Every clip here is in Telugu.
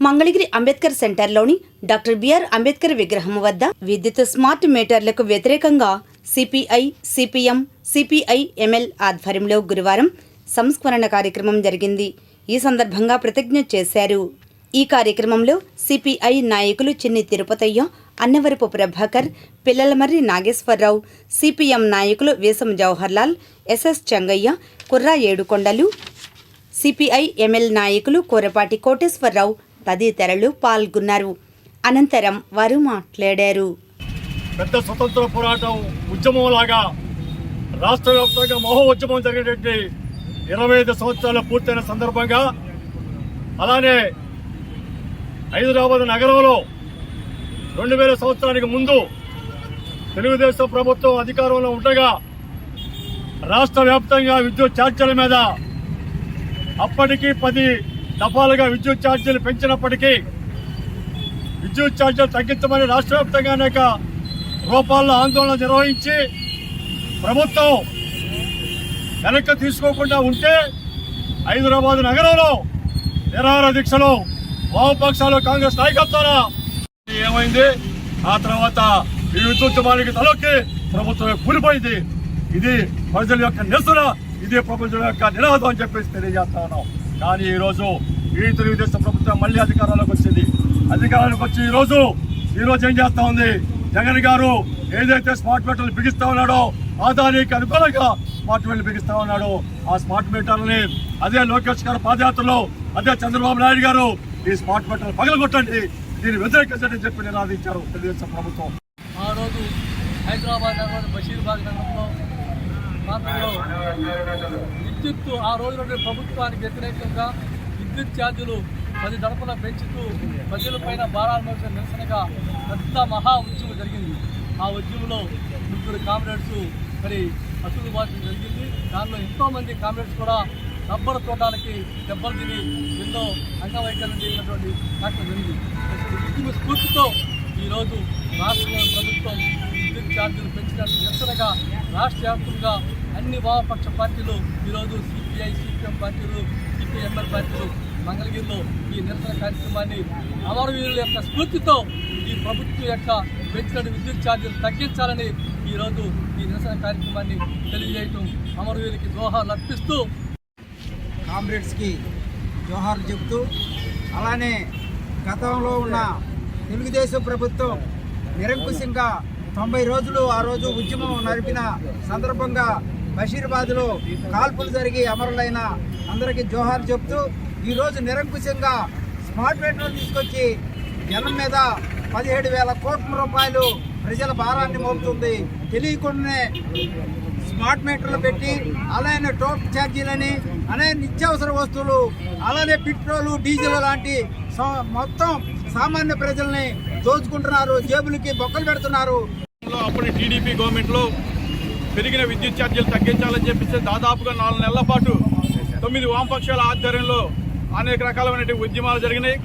మంగళగిరి అంబేద్కర్ సెంటర్లోని డాక్టర్ బిఆర్ అంబేద్కర్ విగ్రహం వద్ద విద్యుత్ స్మార్ట్ మీటర్లకు వ్యతిరేకంగా సిపిఐ సిపిఎం సిపిఐ ఎంఎల్ ఆధ్వర్యంలో గురువారం సంస్మరణ కార్యక్రమం జరిగింది. ఈ సందర్భంగా ప్రతిజ్ఞ చేశారు. ఈ కార్యక్రమంలో సిపిఐ నాయకులు చిన్ని తిరుపతయ్య అన్నవరపు ప్రభాకర్ పిల్లలమర్రి నాగేశ్వరరావు సిపిఎం నాయకులు Vesam Jawaharlal SS Changaiah Kurra Edukondalu CPI ML నాయకులు కోరపాటి కోటేశ్వరరావు తదితరులు పాల్గొన్నారు. అనంతరం వారు మాట్లాడారు. పెద్ద స్వతంత్ర పోరాటం ఉద్యమంలాగా రాష్ట్ర వ్యాప్తంగా మహోద్యమం జరిగేటువంటి ఇరవై ఐదు సంవత్సరాలు పూర్తయిన సందర్భంగా అలానే హైదరాబాద్ నగరంలో రెండు వేల సంవత్సరానికి ముందు తెలుగుదేశం ప్రభుత్వం అధికారంలో ఉండగా రాష్ట్ర వ్యాప్తంగా విద్యుత్ ఛార్జీల మీద అప్పటికి పది దఫాలుగా విద్యుత్ ఛార్జీలు పెంచినప్పటికీ విద్యుత్ ఛార్జీలు తగ్గించమని రాష్ట్ర వ్యాప్తంగా అనేక రూపాల్లో ఆందోళన నిర్వహించి ప్రభుత్వం వెనక్కి తీసుకోకుండా ఉంటే హైదరాబాద్ నగరంలో నిరాహార దీక్షలు వామపక్షాలు కాంగ్రెస్ నాయకత్వాన ఏమైంది? ఆ తర్వాత ఈ విద్యుత్సమానికి తలొక్కి ప్రభుత్వం కూలిపోయింది. ఇది ప్రజల యొక్క నిరసన ఇది ప్రపంచం యొక్క నినాదం అని చెప్పేసి తెలియజేస్తా ఉన్నాం. కానీ ఈరోజు ఈ తెలుగుదేశం ప్రభుత్వం మళ్ళీ అధికారంలోకి వచ్చింది. అధికారంలోకి వచ్చి ఈరోజు ఈరోజు ఈ రోజు ఏం చేస్తా ఉంది? జగన్ గారు ఏదైతే స్మార్ట్ మీటర్లు బిగిస్తా ఉన్నాడో ఆదానికి అనుకూలంగా స్మార్ట్ మీటర్లు బిగిస్తా ఉన్నాడో. ఆ స్మార్ట్ మీటర్లని అదే లోకేష్ గారు పాదయాత్రలో అదే చంద్రబాబు నాయుడు గారు ఈ స్మార్ట్ మీటర్లు పగలగొట్టండి. దీన్ని వ్యతిరేకించండి చెప్పి నినాదించారు తెలుగుదేశం ప్రభుత్వం. ఆ రోజు హైదరాబాద్ నగరం బషీర్బాగ్ నగరంలో ప్రాంతంలో విద్యుత్తు ఆ రోజు నుండి ప్రభుత్వానికి వ్యతిరేకంగా విద్యుత్ ఛార్జీలు పది దడపల పెంచుతూ ప్రజలపైన భారాలు మోసిన నిరసనగా పెద్ద మహా ఉద్యమం జరిగింది. ఆ ఉద్యమంలో ముగ్గురు కామ్రేడ్స్ మరి అసలు బాధ్యత జరిగింది. దానిలో ఎంతో మంది కామ్రేడ్స్ కూడా రబ్బరు తోటాలకి దెబ్బలు తిని ఎన్నో అంగవైకల్యం చేసినటువంటి కార్యక్రమం జరిగింది. ఉద్యమ స్ఫూర్తితో ఈరోజు రాష్ట్ర ప్రభుత్వం విద్యుత్ ఛార్జీలు పెంచినట్టు నిరసనగా రాష్ట్ర వ్యాప్తంగా అన్ని వామపక్ష పార్టీలు ఈరోజు సిపిఐ సిపిఎం పార్టీలు సిపిఎంఎల్ పార్టీలు మంగళగిరిలో ఈ నిరసన కార్యక్రమాన్ని అమరవీరుల యొక్క స్ఫూర్తితో ఈ ప్రభుత్వం యొక్క పెంచిన విద్యుత్ ఛార్జీలు తగ్గించాలని ఈరోజు ఈ నిరసన కార్యక్రమాన్ని తెలియజేయటం అమరవీరులకి దోహాలు అర్పిస్తూ కామ్రేడ్స్కి జోహార్లు చెబుతూ అలానే గతంలో ఉన్న తెలుగుదేశం ప్రభుత్వం నిరంకుశంగా తొంభై రోజులు ఆ రోజు ఉద్యమం నడిపిన సందర్భంగా బషీర్బాద్లో కాల్పులు జరిగి అమరులైన అందరికీ జోహార్ చెప్తూ ఈరోజు నిరంకుశంగా స్మార్ట్ మీటర్లు తీసుకొచ్చి జనం మీద పదిహేడు వేల కోట్ల రూపాయలు ప్రజల భారాన్ని మోపుతుంది. తెలియకుండానే స్మార్ట్ మీటర్లు పెట్టి అలానే టోల్ ఛార్జీలని అలానే నిత్యావసర వస్తువులు అలానే పెట్రోలు డీజిల్ లాంటి మొత్తం సామాన్య ప్రజల్ని దోచుకుంటున్నారు జేబులకి బొక్కలు పెడుతున్నారు. అప్పుడు అప్పటి టీడీపీ గవర్నమెంట్లో పెరిగిన విద్యుత్ ఛార్జీలు తగ్గించాలని చెప్పేసి దాదాపుగా నాలుగు నెలల పాటు తొమ్మిది వామపక్షాల ఆధ్వర్యంలో అనేక రకాలైనటువంటి ఉద్యమాలు జరిగినాయి.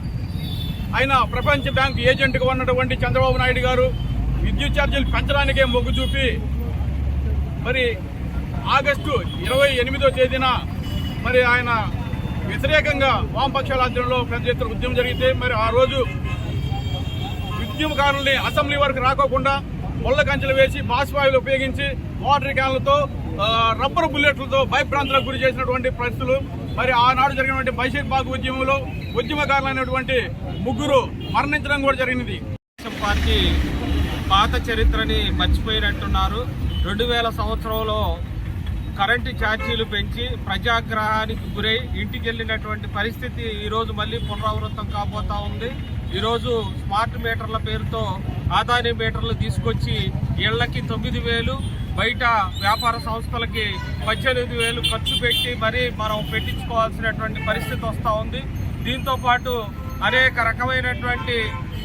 ఆయన ప్రపంచ బ్యాంక్ ఏజెంట్గా ఉన్నటువంటి చంద్రబాబు నాయుడు గారు విద్యుత్ ఛార్జీలు పెంచడానికే మొగ్గు చూపి మరి ఆగస్టు ఇరవై ఎనిమిదో తేదీన మరి ఆయన వ్యతిరేకంగా వామపక్షాల ఆధ్వర్యంలో పెద్ద ఎత్తున ఉద్యమం జరిగితే మరి ఆ రోజు ఉద్యమకారుల్ని అసెంబ్లీ వరకు రాకోకుండా ముళ్ళ కంచెలు వేసి బాష్పాయిలు ఉపయోగించి వాటర్ క్యాన్లతో రబ్బర్ రబ్బరు బుల్లెట్లతో భయభ్రాంతులకు గురి చేసినటువంటి పరిస్థితులు. మరి ఆనాడు జరిగినటువంటి బైషీర్బాగ్ ఉద్యమంలో ఉద్యమకారులైనటువంటి ముగ్గురు మరణించడం కూడా జరిగినది పార్టీ పాత చరిత్రని మర్చిపోయినట్టున్నారు. రెండు వేల సంవత్సరంలో కరెంటు ఛార్జీలు పెంచి ప్రజాగ్రహానికి గురై ఇంటికి వెళ్ళినటువంటి పరిస్థితి ఈరోజు మళ్ళీ పునరావృతం కాబోతా ఉంది. ఈరోజు స్మార్ట్ మీటర్ల పేరుతో ఆదాయ మీటర్లు తీసుకొచ్చి ఇళ్ళకి తొమ్మిది వేలు బయట వ్యాపార సంస్థలకి పద్దెనిమిది వేలు ఖర్చు పెట్టి మరీ మనం పెట్టించుకోవాల్సినటువంటి పరిస్థితి వస్తూ ఉంది. దీంతో పాటు అనేక రకమైనటువంటి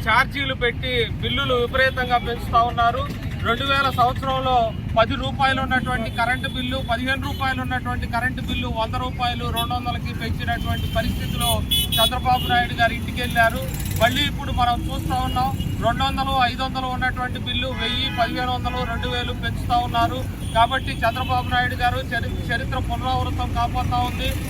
ఛార్జీలు పెట్టి బిల్లులు విపరీతంగా పెంచుతూ ఉన్నారు. రెండు వేల సంవత్సరంలో పది రూపాయలు ఉన్నటువంటి కరెంటు బిల్లు పదిహేను రూపాయలు ఉన్నటువంటి కరెంటు బిల్లు వంద రూపాయలు రెండు వందలకి పెంచినటువంటి పరిస్థితిలో చంద్రబాబు నాయుడు గారు ఇంటికి వెళ్ళారు మళ్ళీ ఇప్పుడు మనం చూస్తూ ఉన్నాం రెండు వందలు ఐదు వందలు ఉన్నటువంటి బిల్లు వెయ్యి పదిహేను వందలు రెండు వేలు పెంచుతూ ఉన్నారు. కాబట్టి చంద్రబాబు నాయుడు గారు చరి- చరిత్ర పునరావృతం కాబోతా ఉంది.